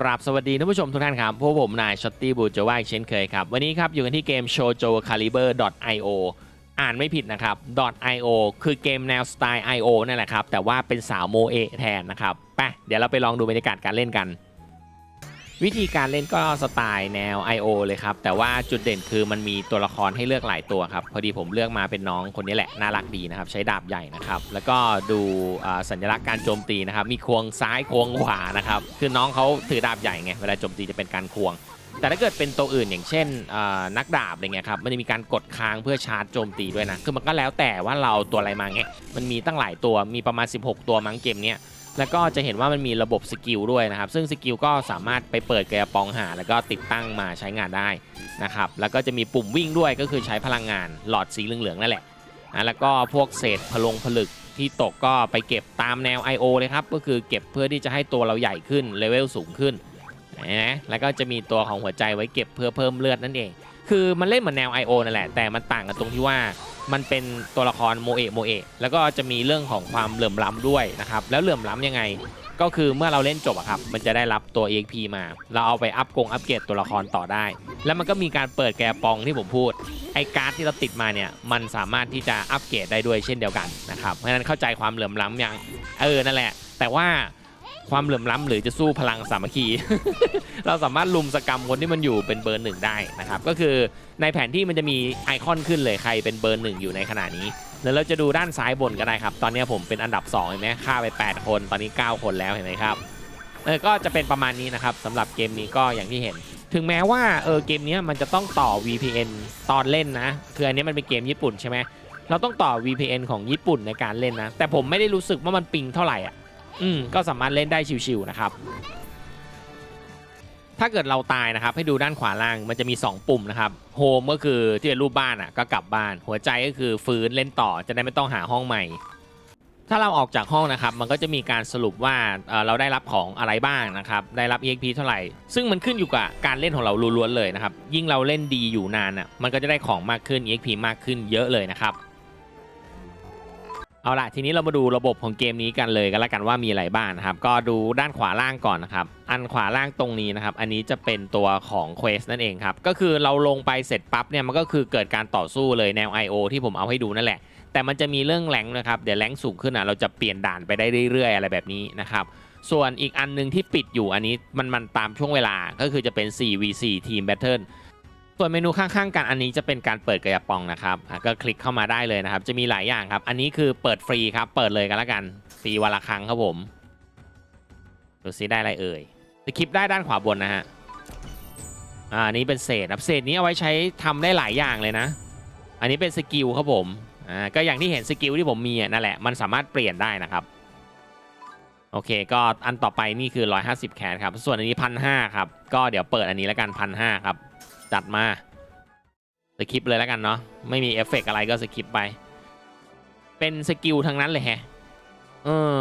กราบสวัสดีท่านผู้ชมทุกท่านครับพวกผมนายช็อตตี้บูจว่าอีกเช่นเคยครับ วันนี้ครับอยู่กันที่เกม shoujo caliber io อ่านไม่ผิดนะครับ io คือเกมแนวสไตล์ io นั่นแหละครับ แต่ว่าเป็นสาวโมเอแทนนะครับไปเดี๋ยวเราไปลองดูบรรยากาศการเล่นกัน วิธีการเล่นก็สไตล์แนว I.O. เลยครับ แต่ว่าจุดเด่นคือมันมีตัวละครให้เลือกหลายตัวครับ พอดีผมเลือกมาเป็นน้องคนนี้แหละ น่ารักดีนะครับ ใช้ดาบใหญ่นะครับ แล้วก็ดูสัญลักษณ์การโจมตีนะครับ มีควงซ้ายควงขวานะครับ คือน้องเขาถือดาบใหญ่ไง เวลาโจมตีจะเป็นการควง แต่ถ้าเกิดเป็นตัวอื่นอย่างเช่นนักดาบอะไรเงี้ยครับ มันจะมีการกดค้างเพื่อชาร์จโจมตีด้วยนะ คือมันก็แล้วแต่ว่าเราตัวอะไรมาไงมันมีตั้งหลายตัว มีประมาณ 16 ตัวมั้งเกมเนี้ย แล้วก็จะเห็นว่ามันมีระบบสกิลด้วยนะครับ ซึ่งสกิลก็สามารถไปเปิดกระปองหา แล้วก็ติดตั้งมาใช้งานได้นะครับ แล้วก็จะมีปุ่มวิ่งด้วยก็คือใช้พลังงานหลอดสีเหลืองๆนั่นแหละอะแล้วก็พวกเศษพลงผลึกที่ตกก็ไปเก็บตามแนว I.O. เลยครับ ก็คือเก็บเพื่อที่จะให้ตัวเราใหญ่ขึ้นเลเวลสูงขึ้นนะแล้วก็จะมีตัวของหัวใจไว้เก็บเพื่อเพิ่มเลือดนั่นเอง คือมันเล่นเหมือนแนว I.O. นั่นแหละ แต่มันต่างกันตรงที่ว่า มันเป็นตัวละครโมเอะโมเอะแล้วก็จะมีเรื่องของความเหลื่อมล้ำด้วยนะครับ แล้วเหลื่อมล้ำยังไง ก็คือเมื่อเราเล่นจบอะครับ มันจะได้รับตัว EXP มา เราเอาไปอัพกงอัพเกรดตัวละครต่อได้ แล้วมันก็มีการเปิดแกปองที่ผมพูด ไอ้การ์ดที่เราติดมาเนี่ย มันสามารถที่จะอัพเกรดได้ด้วยเช่นเดียวกันนะครับ เพราะฉะนั้นเข้าใจความเหลื่อมล้ำยัง เออ นั่นแหละ แต่ว่า ความเหลื่อมล้ำหรือจะสู้พลังสามัคคี เราสามารถลุมสกรรมคนที่มันอยู่เป็นเบอร์หนึ่งได้นะครับ ก็คือในแผนที่มันจะมีไอคอนขึ้นเลยใครเป็นเบอร์หนึ่งอยู่ในขณะนี้เดี๋ยวเราจะดูด้านซ้ายบนก็ได้ครับ ตอนนี้ผมเป็นอันดับ2เห็นไหมฆ่าไป 8 คน ตอนนี้ 9 คนแล้วเห็นไหมครับ เออ ก็จะเป็นประมาณนี้นะครับสำหรับเกมนี้ก็อย่างที่เห็น ถึงแม้ว่าเออเกมนี้มันจะต้องต่อ VPN ตอนเล่นนะ คืออันนี้มันเป็นเกมญี่ปุ่นใช่ไหมเราต้องต่อ VPN ของญี่ปุ่นในการเล่นนะ แต่ผมไม่ได้รู้สึกว่ามันปิงเท่าไหร่อะ อืมก็สามารถเล่นได้ชิวๆนะครับ ถ้าเกิดเราตายนะครับ ให้ดูด้านขวาล่างมันจะมี 2 ปุ่มนะครับโฮมก็คือที่เป็นรูปบ้านอะก็กลับบ้าน หัวใจก็คือฟื้นเล่นต่อจะได้ไม่ต้องหาห้องใหม่ ถ้าเราออกจากห้องนะครับ มันก็จะมีการสรุปว่าเอ่อเราได้รับของอะไรบ้างนะครับ ได้รับ EXP เท่าไหร่ ซึ่งมันขึ้นอยู่กับการเล่นของเราล้วนๆเลยนะครับ ยิ่งเราเล่นดีอยู่นานอะมันก็จะได้ของมากขึ้น EXP มากขึ้นเยอะเลยนะครับ เอาละทีนี้เรามาดูระบบของเกมนี้กันเลยกันล้วกันว่ามีอะไรบ้างนะครับ ก็ดูด้านขวาล่างก่อนนะครับ อันขวาล่างตรงนี้นะครับ อันนี้จะเป็นตัวของ Quest นั่นเองครับ ก็คือเราลงไปเสร็จปั๊บเนี่ยมันก็คือเกิดการต่อสู้เลยแนว I.O. ที่ผมเอาให้ดูนั่นแหละ แต่มันจะมีเรื่องแรงนะครับ เดี๋ยวแรงสูงขึ้นอะเราจะเปลี่ยนด่านไปได้เรื่อยๆ อะไรแบบนี้นะครับ ส่วนอีกอันหนึงที่ปิดอยู่อันนี้มันมันตามช่วงเวลาก็คือจะเป็น 4v4 Team Battle ส่วนเมนูข้างๆกันอันนี้จะเป็นการเปิดกระปองนะครับก็คลิกเข้ามาได้เลยนะครับ จะมีหลายอย่างครับ อันนี้คือเปิดฟรีครับ เปิดเลยกันแล้วกันฟรีวันละครั้งครับผมดูซิได้อะไรเอ่ยสคริปได้ด้านขวาบนนะฮะอ่าอันนี้เป็นเศษครับเศษนี้เอาไว้ใช้ทำได้หลายอย่างเลยนะ อันนี้เป็นสกิลครับผมอ่าก็อย่างที่เห็นสกิลที่ผมมีนั่นแหละมันสามารถเปลี่ยนได้นะครับ โอเค ก็อันต่อไปนี่คือ 150แคสครับ ส่วนอันนี้พันห้าครับ ก็เดี๋ยวเปิดอันนี้แล้วกันพันห้าครับ จัดมาสคริปเลยแล้วกันเนาะ ไม่มีเอฟเฟกต์อะไรก็สคริปไป เป็นสกิลทั้งนั้นเลยแฮะ เออ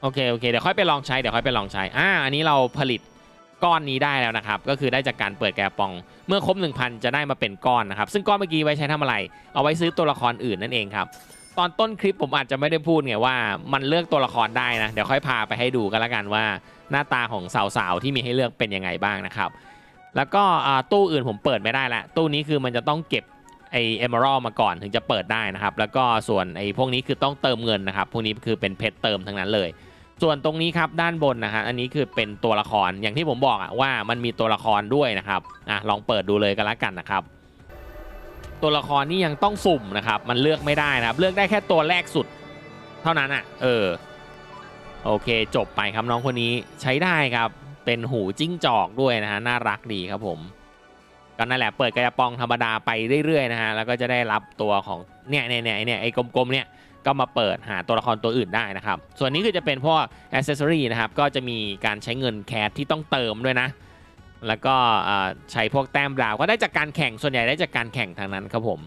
โอเค โอเค เดี๋ยวค่อยไปลองใช้ เดี๋ยวค่อยไปลองใช้ อ่า อันนี้เราผลิตก้อนนี้ได้แล้วนะครับ ก็คือได้จากการเปิดแกปอง เมื่อครบ 1,000 จะได้มาเป็นก้อนนะครับ ซึ่งก้อนเมื่อกี้ไว้ใช้ทำอะไร เอาไว้ซื้อตัวละครอื่นนั่นเองครับ ตอนต้นคลิปผมอาจจะไม่ได้พูดไงว่ามันเลือกตัวละครได้นะ เดี๋ยวค่อยพาไปให้ดูกันละกันว่า หน้าตาของสาวๆที่มีให้เลือกเป็นยังไงบ้างนะครับ แล้วก็ตู้อื่นผมเปิดไม่ได้ละ ตู้นี้คือมันจะต้องเก็บไอเอม r ร d มาก่อนถึงจะเปิดได้นะครับ แล้วก็ส่วนไอพวกนี้คือต้องเติมเงินนะครับ พวกนี้คือเป็นเพชรเติมทั้งนั้นเลย ส่วนตรงนี้ครับด้านบนนะฮะอันนี้คือเป็นตัวละครอย่างที่ผมบอกอะว่ามันมีตัวละครด้วยนะครับอะลองเปิดดูเลยกันละกันนะครับ ตัวละครนี่ยังต้องสุ่มนะครับ มันเลือกไม่ได้นะครับ เลือกได้แค่ตัวแรกสุด เท่านั้นอะ เออ โอเค จบไปครับน้องคนนี้ใช้ได้ครับ เป็นหูจิ้งจอกด้วยนะฮะ น่ารักดีครับผม ก็นั่นแหละเปิดกระปองธรรมดาไปเรื่อยๆนะฮะ แล้วก็จะได้รับตัวของเนี่ยเนี่ยเนี่ยเนี่ยไอ้กลมๆเนี่ย ก็มาเปิดหาตัวละครตัวอื่นได้นะครับ ส่วนนี้คือจะเป็นพวกอ c เซสซอรีนะครับ ก็จะมีการใช้เงินแคสที่ต้องเติมด้วยนะ แล้วก็ใช้พวกแต้มดาวก็ได้จากการแข่งส่วนใหญ่ได้จากการแข่งทางนั้นครับผม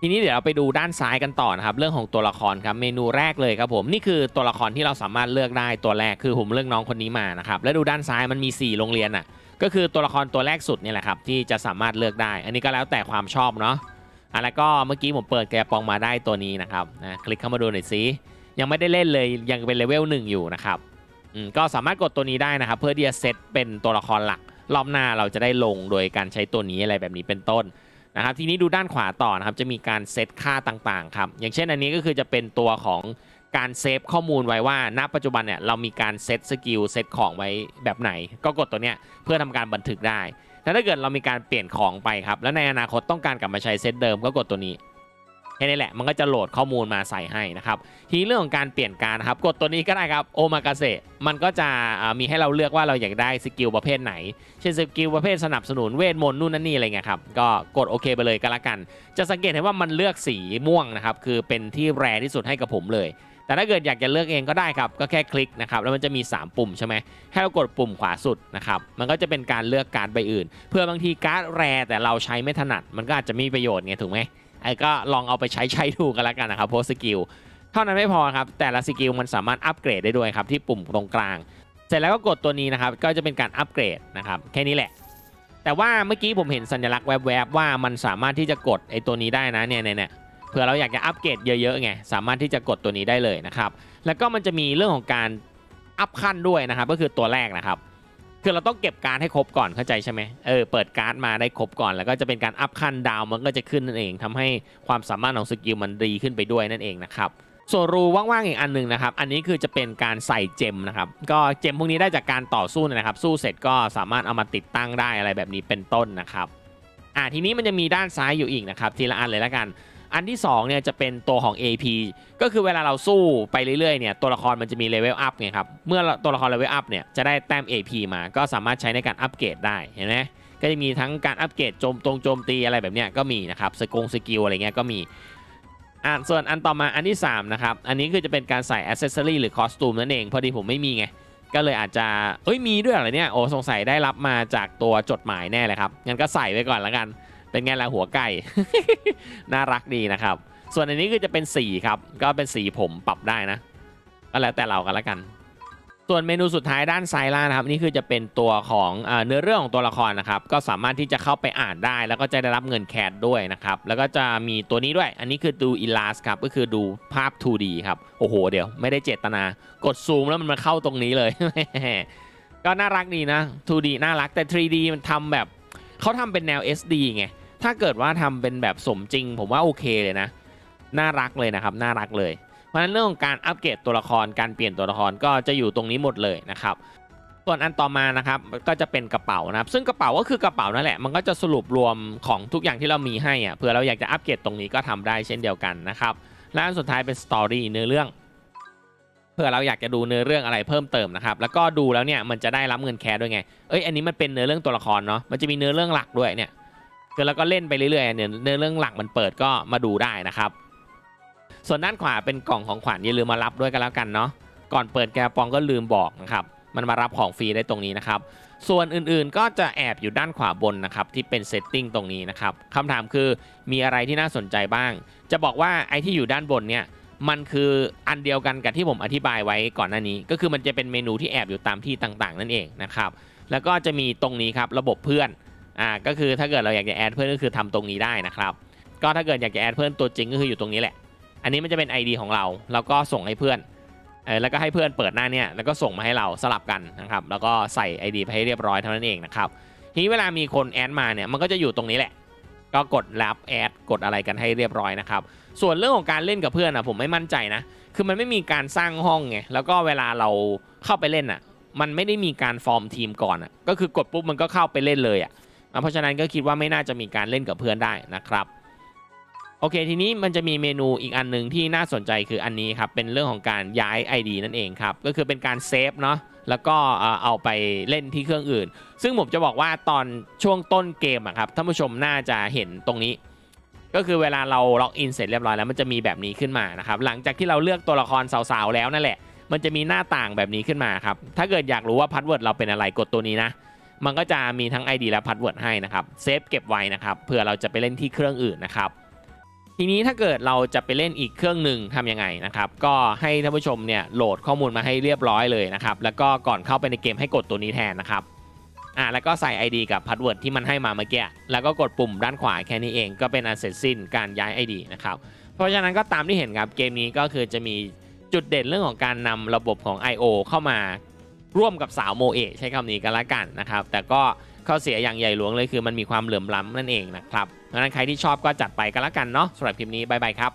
ทีนี้เดี๋ยวเราไปดูด้านซ้ายกันต่อนะครับ เรื่องของตัวละครครับเมนูแรกเลยครับผมนี่คือตัวละครที่เราสามารถเลือกได้ตัวแรกคือผมเลือกน้องคนนี้มานะครับแล้วดูด้านซ้ายมันมี 4 โรงเรียนอะก็คือตัวละครตัวแรกสุดนี่แหละครับที่จะสามารถเลือกได้ อันนี้ก็แล้วแต่ความชอบเนาะอะแล้วก็เมื่อกี้ผมเปิดแกะปองมาได้ตัวนี้นะครับนะคลิกเข้ามาดูหน่อยสิยังไม่ได้เล่นเลยยังเป็นเลเวลหนึ่งอยู่นะครับอืมก็สามารถกดตัวนี้ได้นะครับ เพื่อที่จะเซตเป็นตัวละครหลัก รอบหน้าเราจะได้ลงโดยการใช้ตัวนี้อะไรแบบนี้เป็นต้นนะครับทีนี้ดูด้านขวาต่อนะครับจะมีการเซตค่าต่างๆครับอย่างเช่นอันนี้ก็คือจะเป็นตัวของการเซฟข้อมูลไว้ว่าณปัจจุบันเนี่ยเรามีการเซตสกิลเซตของไว้แบบไหน ก็กดตัวเนี้ยเพื่อทำการบันทึกได้แล้วถ้าเกิดเรามีการเปลี่ยนของไปครับแล้วในอนาคตต้องการกลับมาใช้เซตเดิมก็กดตัวนี้ แค่นี้แหละมันก็จะโหลดข้อมูลมาใส่ให้นะครับทีนี้เรื่องของการเปลี่ยนการครับกดตัวนี้ก็ได้ครับโอมากาเซมันก็จะมีให้เราเลือกว่าเราอยากได้สกิลประเภทไหน เช่นสกิลประเภทสนับสนุนเวทมนต์นู่นนั่นนี่อะไรเงี้ยครับก็กดโอเคไปเลยก็แล้วกัน จะสังเกตเห็นว่ามันเลือกสีม่วงนะครับคือเป็นที่แรที่สุดให้กับผมเลยแต่ถ้าเกิดอยากจะเลือกเองก็ได้ครับ ก็แค่คลิกนะครับ แล้วมันจะมี 3 ปุ่มใช่ไหมให้เรากดปุ่มขวาสุดนะครับ มันก็จะเป็นการเลือกการ์ดใบอื่น เพื่อบางทีการ์ดแรแต่เราใช้ไม่ถนัด มันก็อาจจะมีประโยชน์ไงถูกไหม ไอ้ก็ลองเอาไปใช้ใช้ดูกันแล้วกันนะครับโพสสกิลเท่านั้นไม่พอครับ แต่ละสกิลมันสามารถอัปเกรดได้ด้วยครับที่ปุ่มตรงกลาง เสร็จแล้วก็กดตัวนี้นะครับ ก็จะเป็นการอัปเกรดนะครับแค่นี้แหละ แต่ว่าเมื่อกี้ผมเห็นสัญลักษณ์แวบๆว่ามันสามารถที่จะกดไอ้ตัวนี้ได้นะเนี่ยเนี่ยเนี่ยเผื่อเราอยากจะอัปเกรดเยอะๆไงสามารถที่จะกดตัวนี้ได้เลยนะครับแล้วก็มันจะมีเรื่องของการอัพขั้นด้วยนะครับก็คือตัวแรกนะครับ คือเราต้องเก็บการดให้ครบก่อนเข้าใจใช่ไหมเออเปิดการ์ดมาได้ครบก่อน แล้วก็จะเป็นการอัพขั้นดาวมันก็จะขึ้นนั่นเองทำให้ความสามารถของสกิลมันดีขึ้นไปด้วยนั่นเองนะครับส่วนรูว่างๆอีกอันหนึ่งนะครับ อันนี้คือจะเป็นการใส่เจมนะครับ ก็เจมพวกนี้ได้จากการต่อสู้นะครับ สู้เสร็จก็สามารถเอามาติดตั้งได้อะไรแบบนี้เป็นต้นนะครับ อ่าทีนี้มันจะมีด้านซ้ายอยู่อีกนะครับ ทีละอันเลยแล้วกัน อันที่2เนี่ยจะเป็นตัวของ AP ก็คือเวลาเราสู้ไปเรื่อยๆเนี่ยตัวละครมันจะมีเลเวลอัพไงครับเมื่อตัวละครเลเวลอัพเนี่ยจะได้แต้ม AP มาก็สามารถใช้ในการอัปเกรดได้เห็นไหมก็จะมีทั้งการอัปเกรดโจมตรงโจมตีอะไรแบบเนี้ยก็มีนะครับสกงสกิลอะไรเงี้ยก็มีอะส่วนอันต่อมาอันที่3นะครับอันนี้คือจะเป็นการใส่อ c เซสซอรี่หรือคอสตูมนั่นเองพอดีผมไม่มีไงก็เลยอาจจะเอ้ยมีด้วยเหรอเนี่ยโอ้สงสัยได้รับมาจากตัวจดหมายแน่เลยครับงั้นก็ใส่ไว้ก่อนแล้วกัน เป็นไงล่ะหัวไก่ น่ารักดีนะครับ ส่วนอันนี้คือจะเป็นสีครับ ก็เป็นสีผมปรับได้นะก็แล้วแต่เรากันล้วกัน ส่วนเมนูสุดท้ายด้านซ้ายล่างนะครับนี่คือจะเป็นตัวของเออเนื้อเรื่องของตัวละครนะครับ ก็สามารถที่จะเข้าไปอ่านได้ แล้วก็จะได้รับเงินแคดด้วยนะครับ แล้วก็จะมีตัวนี้ด้วย อันนี้คือดูอิลาสครับก็คือดูภาพ 2D ครับโอ้โห เดี๋ยวไม่ได้เจตนา กดซูมแล้วมันมาเข้าตรงนี้เลยก็น่ารักดีนะ 2D น่ารักแต่ 3D มันทำแบบ เขาทำเป็นแนว SD ไง ถ้าเกิดว่าทำเป็นแบบสมจริง ผมว่าโอเคเลยนะ น่ารักเลยนะครับ น่ารักเลย เพราะฉะนั้นเรื่องของการอัปเกรดตัวละคร การเปลี่ยนตัวละครก็จะอยู่ตรงนี้หมดเลยนะครับ ส่วนอันต่อมานะครับ ก็จะเป็นกระเป๋านะครับ ซึ่งกระเป๋าก็คือกระเป๋านั่นแหละ มันก็จะสรุปรวมของทุกอย่างที่เรามีให้อะเผื่อเราอยากจะอัปเกรดตรงนี้ก็ทำได้เช่นเดียวกันนะครับ และอันสุดท้ายเป็นสตอรี่เนื้อเรื่อง เผื่อเราอยากจะดูเนื้อเรื่องอะไรเพิ่มเติมนะครับ แล้วก็ดูแล้วเนี่ยมันจะได้รับเงินแคร์ด้วยไง เอ้ยอันนี้มันเป็นเนื้อเรื่องตัวละครเนาะ มันจะมีเนื้อเรื่องหลักด้วยเนี่ยคือเราก็เล่นไปเรื่อยๆเนี่ยเนื้อเรื่องหลักมันเปิดก็มาดูได้นะครับ ส่วนด้านขวาเป็นกล่องของขวัญอย่าลืมมารับด้วยกันแล้วกันเนาะ ก่อนเปิดแกปองก็ลืมบอกนะครับ มันมารับของฟรีได้ตรงนี้นะครับ ส่วนอื่นๆก็จะแอบอยู่ด้านขวาบนนะครับที่เป็นเซตติ้งตรงนี้นะครับคำถามคือมีอะไรที่น่าสนใจบ้าง จะบอกว่าไอ้ที่อยู่ด้านบนเนี่ย มันคืออันเดียวกันกับที่ผมอธิบายไว้ก่อนหน้านี้ ก็คือมันจะเป็นเมนูที่แอบอยู่ตามที่ต่างๆ นั่นเองนะครับแล้วก็จะมีตรงนี้ครับระบบเพื่อนอ่าก็คือถ้าเกิดเราอยากจะแอดเพื่อนก็คือทำตรงนี้ได้นะครับก็ถ้าเกิดอยากจะแอดเพื่อนตัวจริงก็คืออยู่ตรงนี้แหละ อันนี้มันจะเป็น ID ของเราแล้วก็ส่งให้เพื่อนเออแล้วก็ให้เพื่อนเปิดหน้าเนี่ยแล้วก็ส่งมาให้เราสลับกันนะครับแล้วก็ใส่ ID ไปให้เรียบร้อยเท่านั้นเองนะครับทีนี้เวลามีคนแอดมาเนี่ยมันก็จะอยู่ตรงนี้แหละ ก็กดรับแอดกดอะไรกันให้เรียบร้อยนะครับ ส่วนเรื่องของการเล่นกับเพื่อนอะผมไม่มั่นใจนะ คือมันไม่มีการสร้างห้องไง แล้วก็เวลาเราเข้าไปเล่นอะ มันไม่ได้มีการฟอร์มทีมก่อนอะ ก็คือกดปุ๊บมันก็เข้าไปเล่นเลยอะ เพราะฉะนั้นก็คิดว่าไม่น่าจะมีการเล่นกับเพื่อนได้นะครับ โอเค ทีนี้มันจะมีเมนูอีกอันหนึ่งที่น่าสนใจคืออันนี้ครับ เป็นเรื่องของการย้าย ID นั่นเองครับ ก็คือเป็นการเซฟเนาะแล้วก็เอาไปเล่นที่เครื่องอื่น ซึ่งผมจะบอกว่าตอนช่วงต้นเกมอะครับท่านผู้ชมน่าจะเห็นตรงนี้ ก็คือเวลาเราล็อกอินเสร็จเรียบร้อยแล้วมันจะมีแบบนี้ขึ้นมานะครับหลังจากที่เราเลือกตัวละครสาวๆแล้วนั่นแหละ มันจะมีหน้าต่างแบบนี้ขึ้นมาครับถ้าเกิดอยากรู้ว่าพาสเวิร์ดเราเป็นอะไรกดตัวนี้นะมันก็จะมีทั้ง ID และพาสเวิร์ดให้นะครับเซฟเก็บไว้นะครับเผื่อเราจะไปเล่นที่เครื่องอื่นนะครับ ทีนี้ถ้าเกิดเราจะไปเล่นอีกเครื่องหนึ่งทำยังไงนะครับก็ให้ท่านผู้ชมเนี่ยโหลดข้อมูลมาให้เรียบร้อยเลยนะครับแล้วก็ก่อนเข้าไปในเกมให้กดตัวนี้แทนนะครับอ่าแล้วก็ใส่ ID กับพาสเวิร์ดที่มันให้มาเมื่อกี้แล้วก็กดปุ่มด้านขวาแค่นี้เองก็เป็นอันเสร็จสิ้นการย้าย ID นะครับเพราะฉะนั้นก็ตามที่เห็นครับเกมนี้ก็คือจะมีจุดเด่นเรื่องของการนำระบบของ I.O. เข้ามาร่วมกับสาวโมเอะใช้คำนี้กันละกันนะครับแต่ก็ ข้อเสียอย่างใหญ่หลวงเลยคือมันมีความเหลื่อมล้ำนั่นเองนะครับดังนั้นใครที่ชอบก็จัดไปกันละกันเนาะสำหรับคลิปนี้บายบายครับ